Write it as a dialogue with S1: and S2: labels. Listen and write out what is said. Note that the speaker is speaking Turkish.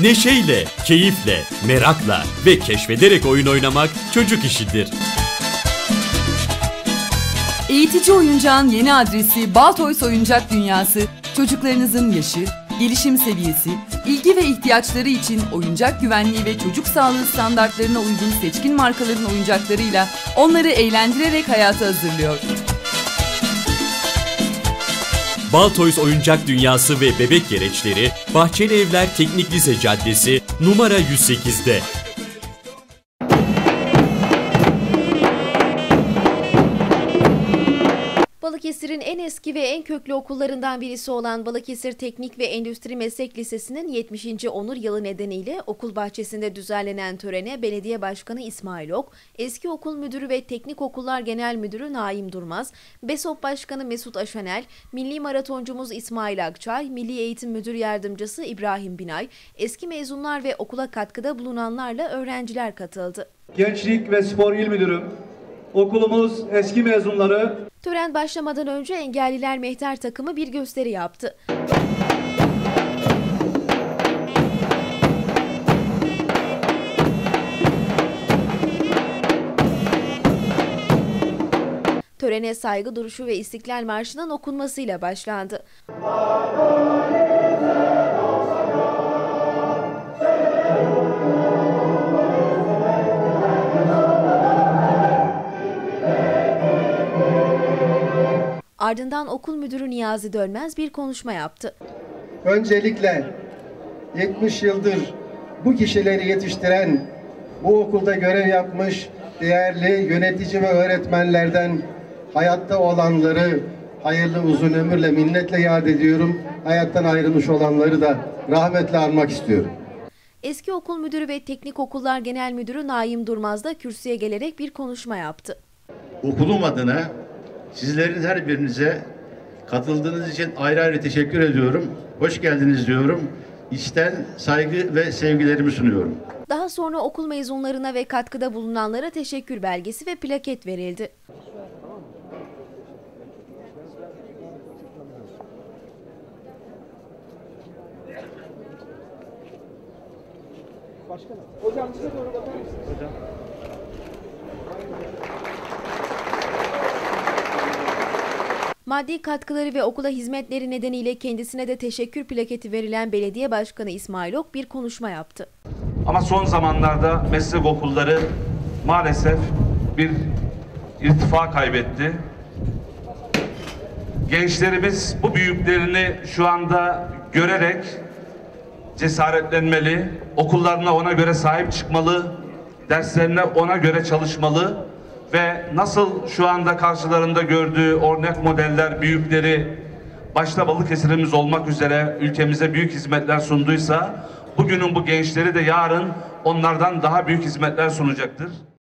S1: Neşeyle, keyifle, merakla ve keşfederek oyun oynamak çocuk işidir.
S2: Eğitici oyuncağın yeni adresi Baltoys Oyuncak Dünyası, çocuklarınızın yaşı, gelişim seviyesi, ilgi ve ihtiyaçları için oyuncak güvenliği ve çocuk sağlığı standartlarına uygun seçkin markaların oyuncaklarıyla onları eğlendirerek hayata hazırlıyor.
S1: Baltoys Oyuncak Dünyası ve Bebek Gereçleri, Bahçeli Evler Teknik Lise Caddesi, numara 108'de.
S3: Balıkesir'in en eski ve en köklü okullarından birisi olan Balıkesir Teknik ve Endüstri Meslek Lisesi'nin 70. onur yılı nedeniyle okul bahçesinde düzenlenen törene Belediye Başkanı İsmail Ok, eski okul müdürü ve Teknik Okullar Genel Müdürü Naim Durmaz, BESOP Başkanı Mesut Aşanel, Milli Maratoncumuz İsmail Akçay, Milli Eğitim Müdür Yardımcısı İbrahim Binay, eski mezunlar ve okula katkıda bulunanlarla öğrenciler katıldı.
S4: Gençlik ve Spor İl Müdürüm, okulumuz eski mezunları
S3: Tören başlamadan önce engelliler mehter takımı bir gösteri yaptı. Törene saygı duruşu ve İstiklal Marşı'nın okunmasıyla başlandı. Ardından okul müdürü Niyazi Dönmez bir konuşma yaptı.
S5: Öncelikle 70 yıldır bu kişileri yetiştiren, bu okulda görev yapmış değerli yönetici ve öğretmenlerden hayatta olanları hayırlı uzun ömürle minnetle yad ediyorum. Hayattan ayrılmış olanları da rahmetle anmak istiyorum.
S3: Eski okul müdürü ve teknik okullar genel müdürü Naim Durmaz da kürsüye gelerek bir konuşma yaptı.
S6: okulum adına sizlerin her birinize katıldığınız için ayrı ayrı teşekkür ediyorum. Hoş geldiniz diyorum. İçten saygı ve sevgilerimi sunuyorum.
S3: Daha sonra okul mezunlarına ve katkıda bulunanlara teşekkür belgesi ve plaket verildi. Maddi katkıları ve okula hizmetleri nedeniyle kendisine de teşekkür plaketi verilen belediye başkanı İsmail Ok bir konuşma yaptı.
S7: Ama son zamanlarda meslek okulları maalesef bir irtifa kaybetti. Gençlerimiz bu büyüklerini şu anda görerek cesaretlenmeli, okullarına ona göre sahip çıkmalı, derslerine ona göre çalışmalı ve nasıl şu anda karşılarında gördüğü örnek modeller, büyükleri başta Balıkesir'imiz olmak üzere ülkemize büyük hizmetler sunduysa bugünün bu gençleri de yarın onlardan daha büyük hizmetler sunacaktır.